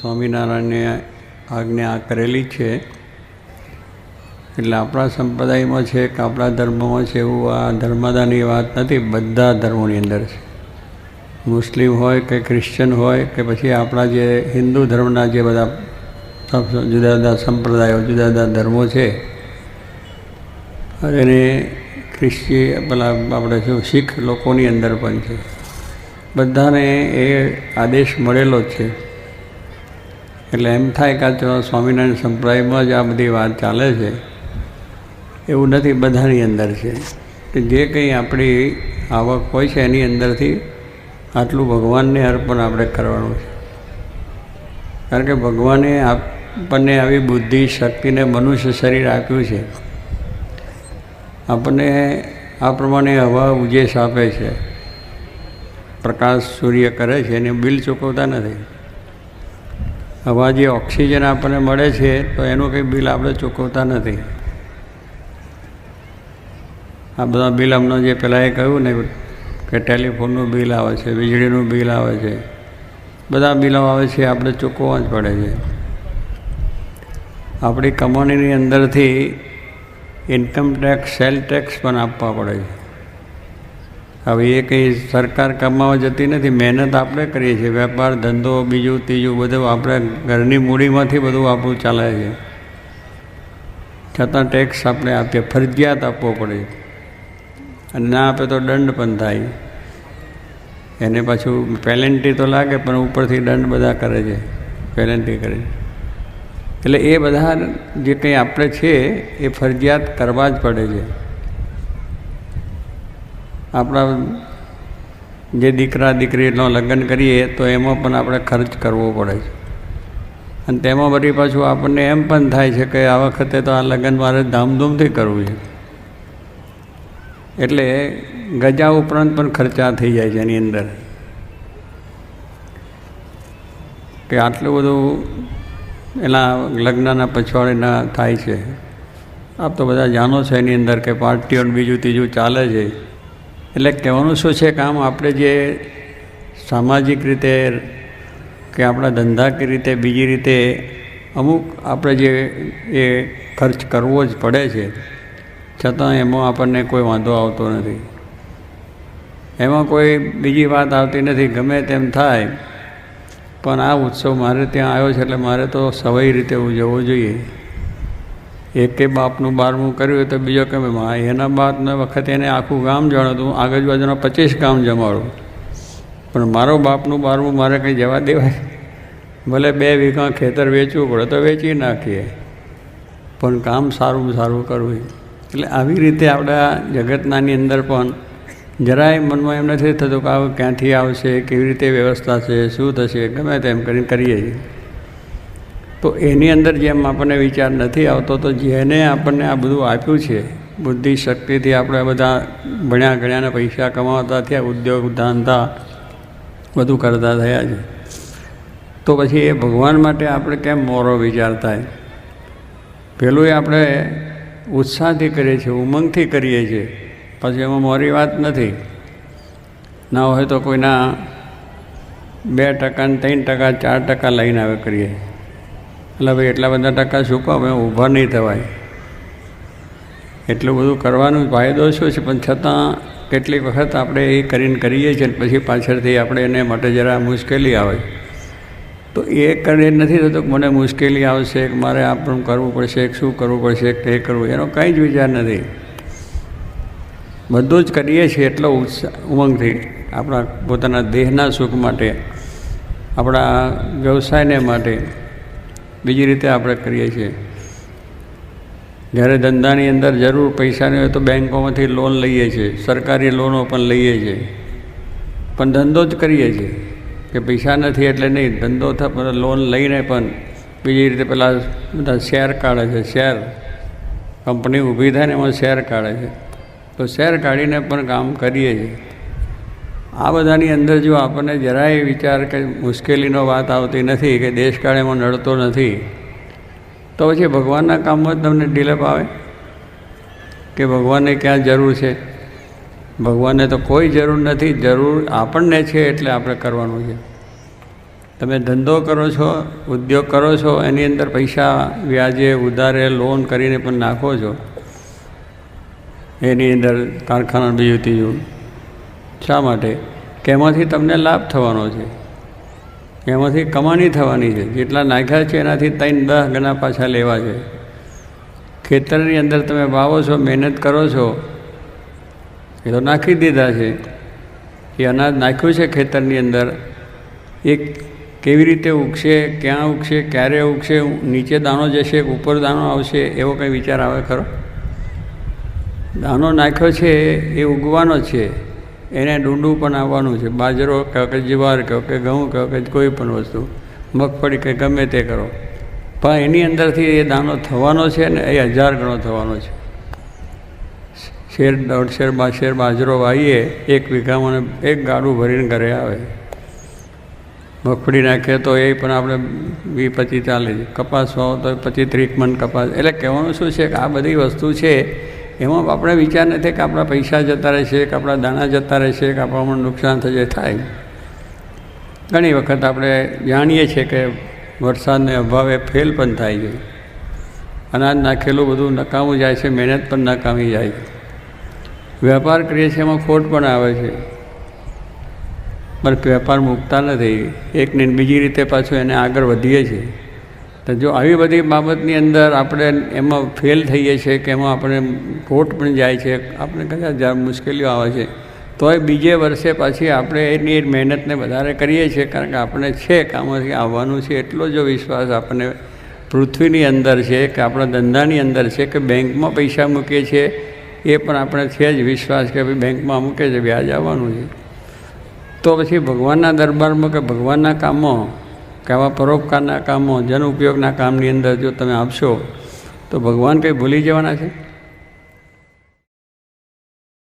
સ્વામિનારાયણને આજ્ઞા કરેલી છે. એટલે આપણા સંપ્રદાયમાં છે કે આપણા ધર્મમાં છે એવું આ ધર્મદાની વાત નથી, બધા ધર્મોની અંદર છે. મુસ્લિમ હોય કે ક્રિશ્ચન હોય કે પછી આપણા જે હિન્દુ ધર્મના જે બધા જુદા જુદા સંપ્રદાયો જુદા જુદા ધર્મો છે. અને ખ્રિસ્તી, પેલા આપણે શું, શીખ લોકોની અંદર પણ છે. બધાને એ આદેશ મળેલો જ છે. એટલે એમ થાય કે આ સ્વામિનારાયણ સંપ્રદાયમાં જ આ બધી વાત ચાલે છે. એવું નથી બધાની અંદર છે. કે જે કંઈ આપણી આવક હોય છે એની અંદરથી આટલું ભગવાનને અર્પણ આપણે કરવાનું છે. કારણ કે ભગવાને આપણને આવી બુદ્ધિ, શક્તિને મનુષ્ય શરીર આપ્યું છે. આપણને આ પ્રમાણે હવા ઉજેશ આપે છે. પ્રકાશ સૂર્ય કરે છે, એને બિલ ચૂકવતા નથી. હવા જે ઓક્સિજન આપણને મળે છે, તો એનું કંઈ બિલ આપણે ચૂકવતા નથી. આ બધા બિલ અમને જે પહેલાં એ કહ્યું ને, કે ટેલિફોનનું બિલ આવે છે, વીજળીનું બિલ આવે છે, બધા બિલો આવે છે, આપણે ચૂકવવા જ પડે છે. આપણી કમાણીની અંદરથી ઇન્કમ ટેક્સ સેલ ટેક્સ પણ આપવા પડે છે. હવે એ કંઈ સરકાર કમાવા જતી નથી, મહેનત આપણે કરીએ છીએ. વેપાર, ધંધો, બીજું, ત્રીજું બધું આપણે ઘરની મૂડીમાંથી બધું આપણું ચાલે છે. છતાં ટેક્સ આપણે આપીએ, ફરજિયાત આપવો પડે. અને ના આપે તો દંડ પણ થાય. એને પાછું પેલેન્ટી તો લાગે, પણ ઉપરથી દંડ બધા કરે છે પેલેન્ટી કરે એટલે એ બધા જે કંઈ આપણે છે એ ફરજિયાત કરવા જ પડે છે. આપણા જે દીકરા દીકરીનો લગ્ન કરીએ તો એમાં પણ આપણે ખર્ચ કરવો પડે છે. અને તેમાં વળી પાછું આપણને એમ પણ થાય છે કે આ વખતે તો આ લગ્ન મારે ધામધૂમથી કરવું છે. એટલે ગજા ઉપરાંત પણ ખર્ચા થઈ જાય છે એની અંદર. કે આટલું બધું એના લગ્નના પછવાડીના થાય છે. આપ તો બધા જાણો છો એની અંદર કે પાર્ટીઓ બીજું ત્રીજું ચાલે છે. એટલે કહેવાનું શું છે કામ આપણે જે સામાજિક રીતે કે આપણા ધંધાકીય રીતે બીજી રીતે અમુક આપણે જે એ ખર્ચ કરવો જ પડે છે, છતાં એમાં આપણને કોઈ વાંધો આવતો નથી. એમાં કોઈ બીજી વાત આવતી નથી, ગમે તેમ થાય, પણ આ ઉત્સવ મારે ત્યાં આવ્યો છે એટલે મારે તો સવાઈ રીતે ઉજવવો જોઈએ. એકે બાપનું બારમું કર્યું તો બીજો કે ભાઈ એના બાપના વખતે એને આખું ગામ જાણતું. આગળ બાજુના પચીસ ગામ જમાડું. પણ મારો બાપનું બારમું મારે કંઈ જવા દેવાય? ભલે બે વીઘા ખેતર વેચવું પડે તો વેચી નાખીએ. પણ કામ સારું સારું કરવું એટલે આવી રીતે આપણા જગતનાની અંદર પણ જરાય મનમાં એમ નથી થતું કે આવું ક્યાંથી આવશે, કેવી રીતે વ્યવસ્થા છે, શું થશે, ગમે તેમ કરીને કરીએ છીએ. તો એની અંદર જેમ આપણને વિચાર નથી આવતો, તો જેને આપણને આ બધું આપ્યું છે, બુદ્ધિ શક્તિથી આપણે બધા ભણ્યા ગણ્યાને પૈસા કમાવતા થયા, ઉદ્યોગ, ધંધા બધું કરતા થયા છે. તો પછી એ ભગવાન માટે આપણે કેમ મોરો વિચાર થાય? પેલું એ આપણે ઉત્સાહથી કરીએ છીએ, ઉમંગથી કરીએ છીએ, પછી એમાં મોરી વાત નથી. ના હોય તો કોઈના બે ટકા ત્રણ ટકા, ચાર ટકા લઈને આવે કરીએ. એટલે ભાઈ એટલા બધા ટકા શું અમે ઊભા નહીં થવાય. એટલું બધું કરવાનું ફાયદો શું છે, પણ છતાં કેટલીક વખત આપણે એ કરીને કરીએ છીએ પછી પાછળથી આપણે એને માટે જરા મુશ્કેલી આવે. તો એ કરે નથી થતું કે મને મુશ્કેલી આવશે, કે મારે આપણું કરવું પડશે, કે શું કરવું પડશે, કે એ કરવું, એનો કંઈ જ વિચાર નથી. બધું જ કરીએ છીએ એટલો ઉત્સાહ ઉમંગથી આપણા પોતાના દેહના સુખ માટે, આપણા વ્યવસાયને માટે. બીજી રીતે આપણે કરીએ છીએ. જ્યારે ધંધાની અંદર જરૂર પૈસાની હોય તો બેંકોમાંથી લોન લઈએ છીએ. સરકારી લોનો પણ લઈએ છીએ. પણ ધંધો જ કરીએ છીએ કે પૈસા નથી એટલે નહીં. ધંધો થાય લોન લઈને પણ બીજી રીતે પેલા બધા શેર કાઢે છે. શેર કંપની ઊભી થાય ને એમાં શેર કાઢે છે. તો શેર કાઢીને પણ કામ કરીએ છીએ. આ બધાની અંદર જો આપણને જરાય વિચાર કે મુશ્કેલીનો વાત આવતી નથી કે દેશકાળ એમાં નડતો નથી, તો પછી ભગવાનના કામમાં જ તમને ડિલેપ આવે? કે ભગવાનને ક્યાં જરૂર છે? ભગવાનને તો કોઈ જરૂર નથી, જરૂર આપણને છે એટલે આપણે કરવાનું છે. તમે ધંધો કરો છો, ઉદ્યોગ કરો છો, એની અંદર પૈસા વ્યાજે ઉધારે લોન કરીને પણ નાખો છો. એની અંદર કારખાના બીજું ત્રીજું. શા માટે? કે એમાંથી તમને લાભ થવાનો છે? એમાંથી કમાણી થવાની છે. જેટલા નાખ્યા છે, એનાથી ત્રણ દસ ગણા પાછા લેવા છે. ખેતરની અંદર તમે વાવો છો, મહેનત કરો છો, એ તો નાખી દીધા છે. એ અનાજ નાખ્યું છે ખેતરની અંદર. એ કેવી રીતે ઉગશે, ક્યાં ઉગશે, ક્યારે ઉગશે, નીચે દાણો જશે, ઉપર દાણો આવશે, એવો કંઈ વિચાર આવે ખરો? દાણો નાખ્યો છે, એ ઉગવાનો છે. એને ડુંડું પણ આવવાનું છે. બાજરો કહો કે જુવાર કહો કે ઘઉં કહો કે કોઈ પણ વસ્તુ, મગફળી કે ગમે તે કરો. પણ એની અંદરથી એ દાણો થવાનો છે ને એ હજાર ગણો થવાનો છે. શેર દોઢ શેર બા શેર બાજરો વાવીએ, એક વીઘામાં એક ગાડું ભરીને ઘરે આવે. મગફળી નાખીએ તો એ પણ આપણે વી પચીસ ચાલીસ, કપાસ વાવો તો પચીસ ત્રીસ મણ કપાસ. એટલે કહેવાનું શું છે કે આ બધી વસ્તુ છે એમાં આપણે વિચાર નથી કે આપણા પૈસા જતા રહેશે, કે આપણા દાણા જતા રહેશે, કે આપણામાં નુકસાન થશે થાય. ઘણી વખત આપણે જાણીએ છીએ કે વરસાદને અભાવે ફેલ પણ થાય છે. અનાજ નાખેલું બધું નકામું જાય છે, મહેનત પણ નકામી જાય છે. વેપાર કરીએ છીએ એમાં ખોટ પણ આવે છે. પણ વેપાર મૂકતા નથી. એકને બીજી રીતે પાછું એને આગળ વધીએ છીએ. તો જો આવી બધી બાબતની અંદર આપણે એમાં ફેલ થઈએ છીએ કે એમાં આપણે ખોટ પણ જાય છે, આપણે કદાચ મુશ્કેલીઓ આવે છે, તોય બીજે વર્ષે પાછી આપણે એની મહેનતને વધારે કરીએ છીએ, કારણ કે આપણે છે, કામથી આવવાનું છે, એટલો જો વિશ્વાસ આપણને પૃથ્વીની અંદર છે, કે આપણા ધંધાની અંદર છે, કે બેંકમાં પૈસા મૂકીએ છીએ, એ પણ આપણે છે જ વિશ્વાસ કે ભાઈ બેંકમાં મૂકે છે વ્યાજ આવવાનું છે. તો પછી ભગવાનના દરબારમાં કે ભગવાનના કામો કે આવા પરોપકારના કામો, જન ઉપયોગના કામની અંદર જો તમે આપશો, તો ભગવાન કંઈ ભૂલી જવાના છે?